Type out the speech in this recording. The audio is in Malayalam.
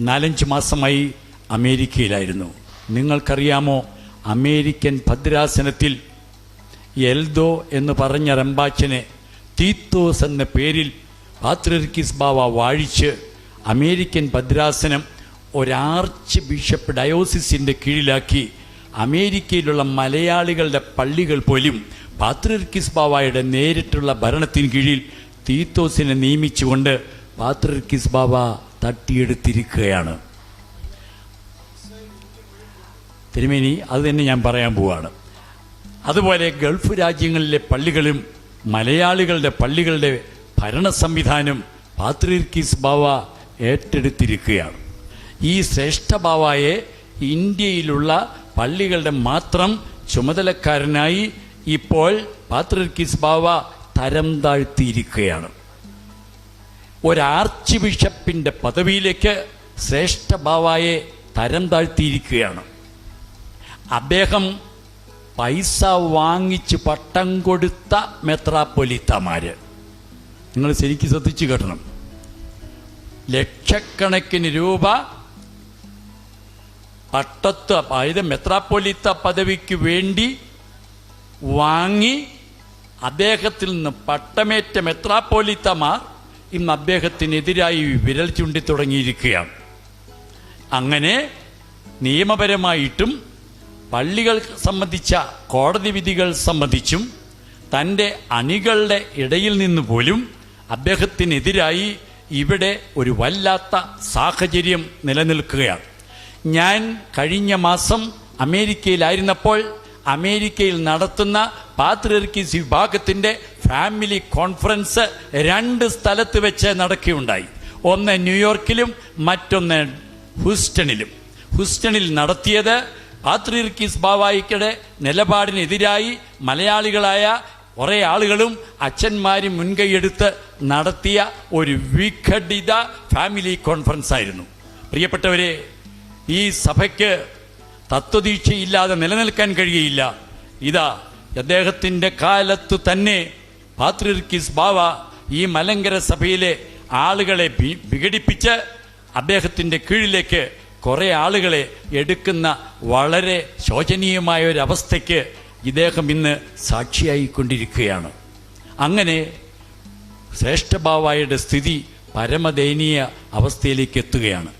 നാലഞ്ച് മാസമായി അമേരിക്കയിലായിരുന്നു. നിങ്ങൾക്കറിയാമോ അമേരിക്കൻ ഭദ്രാസനത്തിൽ എൽദോ എന്ന് പറഞ്ഞ റംബാച്ചനെ തീത്തോസ് എന്ന പേരിൽ പാത്രിർക്കിസ് ബാവ വാഴിച്ച് അമേരിക്കൻ ഭദ്രാസനം ഒരാർച്ച് ബിഷപ്പ് ഡയോസിസിന്റെ കീഴിലാക്കി അമേരിക്കയിലുള്ള മലയാളികളുടെ പള്ളികൾ പോലും പാത്രിർക്കിസ് ബാവയുടെ നേരിട്ടുള്ള ഭരണത്തിന് കീഴിൽ തീത്തോസിനെ നിയമിച്ചുകൊണ്ട് പാത്രിർക്കിസ് ബാവ തട്ടിയെടുത്തിരിക്കുകയാണ്. തിരുമേനി അത് തന്നെ ഞാൻ പറയാൻ പോവാണ്. അതുപോലെ ഗൾഫ് രാജ്യങ്ങളിലെ പള്ളികളും മലയാളികളുടെ പള്ളികളുടെ ഭരണ സംവിധാനം പാത്രീർക്കീസ് ബാവ ഏറ്റെടുത്തിരിക്കുകയാണ്. ഈ ശ്രേഷ്ഠ ബാവയെ ഇന്ത്യയിലുള്ള പള്ളികളുടെ മാത്രം ചുമതലക്കാരനായി ഇപ്പോൾ പാത്രീർക്കീസ് ബാവ തരം താഴ്ത്തിയിരിക്കുകയാണ്. ഒരു ബിഷപ്പിന്റെ പദവിയിലേക്ക് ശ്രേഷ്ഠഭാവായെ തരം താഴ്ത്തിയിരിക്കുകയാണ്. അദ്ദേഹം പൈസ വാങ്ങിച്ച് പട്ടം കൊടുത്ത മെത്രാപ്പൊലിത്തമാര്. നിങ്ങൾ ശരിക്കും ശ്രദ്ധിച്ചു കേട്ടണം. ലക്ഷക്കണക്കിന് രൂപ പട്ടത്ത് അതായത് മെത്രാപ്പൊലിത്ത പദവിക്ക് വേണ്ടി വാങ്ങി അദ്ദേഹത്തിൽ നിന്ന് പട്ടമേറ്റ മെത്രാപ്പൊലിത്തമാർ ഇന്ന് അദ്ദേഹത്തിനെതിരായി വിരൽ ചുണ്ടി തുടങ്ങിയിരിക്കുകയാണ്. അങ്ങനെ നിയമപരമായിട്ടും പള്ളികൾ സംബന്ധിച്ച കോടതി വിധികൾ സംബന്ധിച്ചും തന്റെ അണികളുടെ ഇടയിൽ നിന്ന് പോലും അദ്ദേഹത്തിനെതിരായി ഇവിടെ ഒരു വല്ലാത്ത സാഹചര്യം നിലനിൽക്കുകയാണ്. ഞാൻ കഴിഞ്ഞ മാസം അമേരിക്കയിലായിരുന്നപ്പോൾ അമേരിക്കയിൽ നടത്തുന്ന പാത്രിയർക്കീസ് വിഭാഗത്തിന്റെ ഫാമിലി കോൺഫറൻസ് രണ്ട് സ്ഥലത്ത് വെച്ച് നടക്കുകയുണ്ടായി. ഒന്ന് ന്യൂയോർക്കിലും മറ്റൊന്ന് ഹൂസ്റ്റണിലും. ഹൂസ്റ്റണിൽ നടത്തിയത് പാത്രിയർക്കീസ് ബാവായിക്കയുടെ നിലപാടിനെതിരായി മലയാളികളായ കുറേ ആളുകളും അച്ഛന്മാരും മുൻകൈയെടുത്ത് നടത്തിയ ഒരു വിഘടിത ഫാമിലി കോൺഫറൻസ് ആയിരുന്നു. പ്രിയപ്പെട്ടവരെ ഈ സഭയ്ക്ക് തത്വദീക്ഷയില്ലാതെ നിലനിൽക്കാൻ കഴിയുകയില്ല ഇതാ അദ്ദേഹത്തിന്റെ കാലത്ത് തന്നെ പാത്രിർക്കിസ് ബാവ ഈ മലങ്കര സഭയിലെ ആളുകളെ വിഘടിപ്പിച്ച് അദ്ദേഹത്തിന്റെ കീഴിലേക്ക് കുറേ ആളുകളെ എടുക്കുന്ന വളരെ ശോചനീയമായ അവസ്ഥയ്ക്ക് ഇദ്ദേഹം ഇന്ന് സാക്ഷിയായിക്കൊണ്ടിരിക്കുകയാണ്. അങ്ങനെ ശ്രേഷ്ഠഭാവായുടെ സ്ഥിതി പരമദയനീയ അവസ്ഥയിലേക്ക് എത്തുകയാണ്.